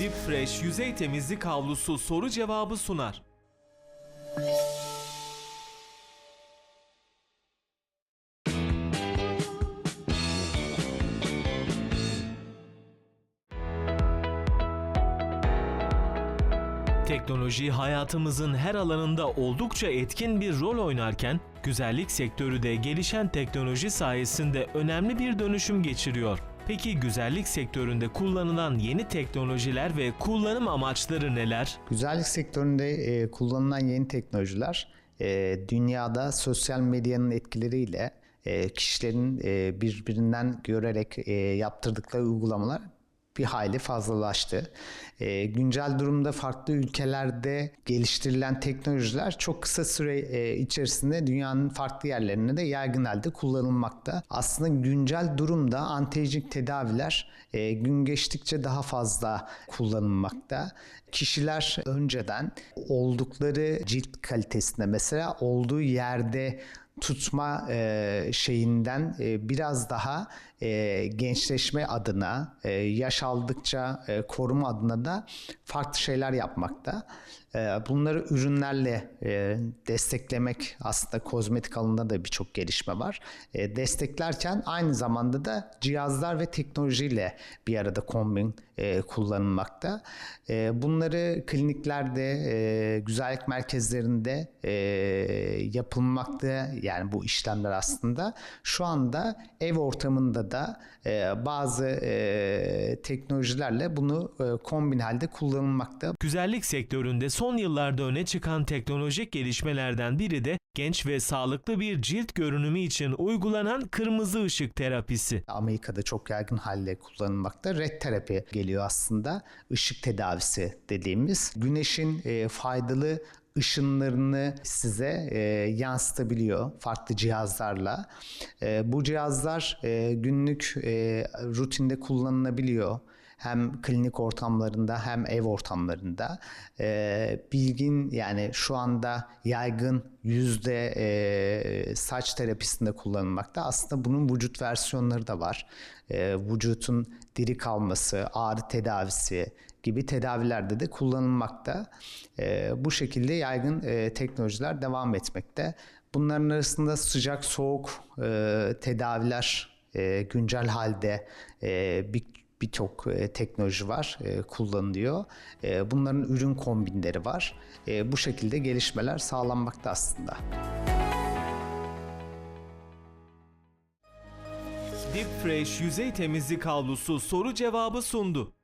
Deep Fresh yüzey temizlik havlusu soru cevabı sunar. Teknoloji hayatımızın her alanında oldukça etkin bir rol oynarken, güzellik sektörü de gelişen teknoloji sayesinde önemli bir dönüşüm geçiriyor. Peki güzellik sektöründe kullanılan yeni teknolojiler ve kullanım amaçları neler? Güzellik sektöründe e, kullanılan yeni teknolojiler e, dünyada sosyal medyanın etkileriyle e, kişilerin e, birbirinden görerek e, yaptırdıkları uygulamalar bir hayli fazlalaştı. E, güncel durumda farklı ülkelerde geliştirilen teknolojiler çok kısa süre e, içerisinde dünyanın farklı yerlerinde de yaygın halde kullanılmakta. Aslında güncel durumda anti-aging tedaviler e, gün geçtikçe daha fazla kullanılmakta. Kişiler önceden oldukları cilt kalitesinde mesela olduğu yerde tutma e, şeyinden e, biraz daha e, gençleşme adına, e, yaş aldıkça e, koruma adına da farklı şeyler yapmakta. E, bunları ürünlerle e, desteklemek aslında kozmetik alanında da birçok gelişme var. E, desteklerken aynı zamanda da cihazlar ve teknolojiyle bir arada kombin e, kullanılmakta. Bunları kliniklerde, güzellik merkezlerinde yapılmakta yani bu işlemler aslında şu anda ev ortamında da bazı teknolojilerle bunu kombin halde kullanılmakta. Güzellik sektöründe son yıllarda öne çıkan teknolojik gelişmelerden biri de genç ve sağlıklı bir cilt görünümü için uygulanan kırmızı ışık terapisi. Amerika'da çok yaygın halde kullanılmakta. Red terapi geliyor aslında. Işık tedavisi dediğimiz. Güneşin e, faydalı ışınlarını size e, yansıtabiliyor farklı cihazlarla. E, bu cihazlar e, günlük e, rutinde kullanılabiliyor. Hem klinik ortamlarında hem ev ortamlarında. E, bilgin yani şu anda yaygın yüzde e, saç terapisinde kullanılmakta. Aslında bunun vücut versiyonları da var. E, vücutun diri kalması, ağrı tedavisi gibi tedavilerde de kullanılmakta. E, bu şekilde yaygın e, teknolojiler devam etmekte. Bunların arasında sıcak soğuk e, tedaviler e, güncel halde e, bir birçok e, teknoloji var e, kullanılıyor. E, bunların ürün kombinleri var. E, bu şekilde gelişmeler sağlanmakta aslında. Deep Fresh yüzey temizlik havlusu soru cevabı sundu.